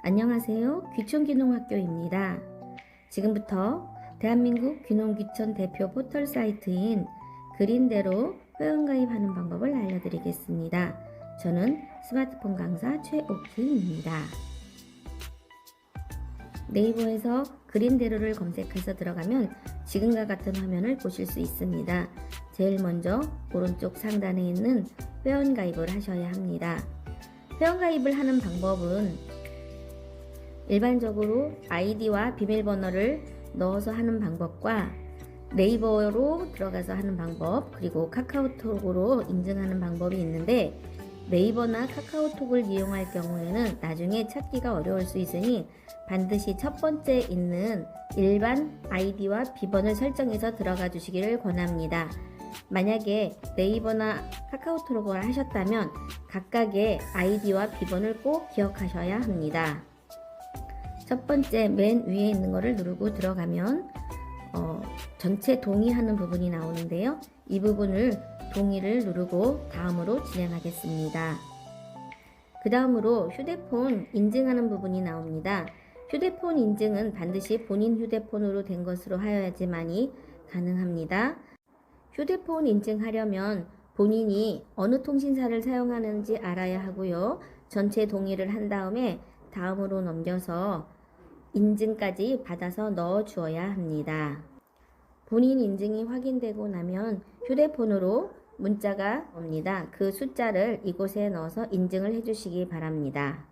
안녕하세요. 귀촌귀농학교입니다. 지금부터 대한민국 귀농귀촌 대표 포털 사이트인 그린대로 회원가입하는 방법을 알려드리겠습니다. 저는 스마트폰 강사 최오키입니다. 네이버에서 그린대로를 검색해서 들어가면 지금과 같은 화면을 보실 수 있습니다. 제일 먼저 오른쪽 상단에 있는 회원가입을 하셔야 합니다. 회원가입을 하는 방법은 일반적으로 아이디와 비밀번호를 넣어서 하는 방법과 네이버로 들어가서 하는 방법 그리고 카카오톡으로 인증하는 방법이 있는데 네이버나 카카오톡을 이용할 경우에는 나중에 찾기가 어려울 수 있으니 반드시 첫 번째 있는 일반 아이디와 비번을 설정해서 들어가 주시기를 권합니다. 만약에 네이버나 카카오톡을 하셨다면 각각의 아이디와 비번을 꼭 기억하셔야 합니다. 첫 번째 맨 위에 있는 거를 누르고 들어가면 어, 전체 동의하는 부분이 나오는데요. 이 부분을 동의를 누르고 다음으로 진행하겠습니다. 그 다음으로 휴대폰 인증하는 부분이 나옵니다. 휴대폰 인증은 반드시 본인 휴대폰으로 된 것으로 하여야지만이 가능합니다. 휴대폰 인증하려면 본인이 어느 통신사를 사용하는지 알아야 하고요. 전체 동의를 한 다음에 다음으로 넘겨서 인증까지 받아서 넣어 주어야 합니다. 본인 인증이 확인되고 나면 휴대폰으로 문자가 옵니다. 그 숫자를 이곳에 넣어서 인증을 해주시기 바랍니다.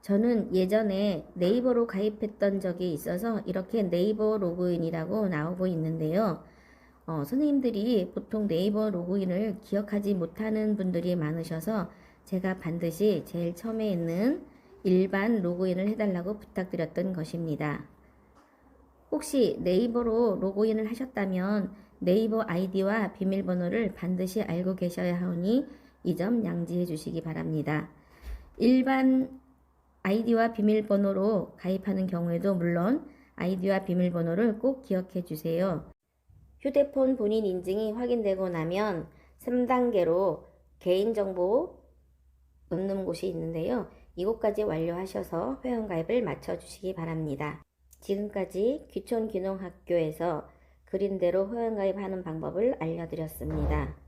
저는 예전에 네이버로 가입했던 적이 있어서 이렇게 네이버 로그인이라고 나오고 있는데요. 어, 선생님들이 보통 네이버 로그인을 기억하지 못하는 분들이 많으셔서 제가 반드시 제일 처음에 있는 일반 로그인을 해달라고 부탁드렸던 것입니다. 혹시 네이버로 로그인을 하셨다면 네이버 아이디와 비밀번호를 반드시 알고 계셔야 하오니 이 점 양지해 주시기 바랍니다. 일반 아이디와 비밀번호로 가입하는 경우에도 물론 아이디와 비밀번호를 꼭 기억해 주세요. 휴대폰 본인 인증이 확인되고 나면 3단계로 개인정보 넣는 곳이 있는데요. 이곳까지 완료하셔서 회원가입을 마쳐주시기 바랍니다. 지금까지 귀촌귀농학교에서 그린대로 회원가입하는 방법을 알려드렸습니다.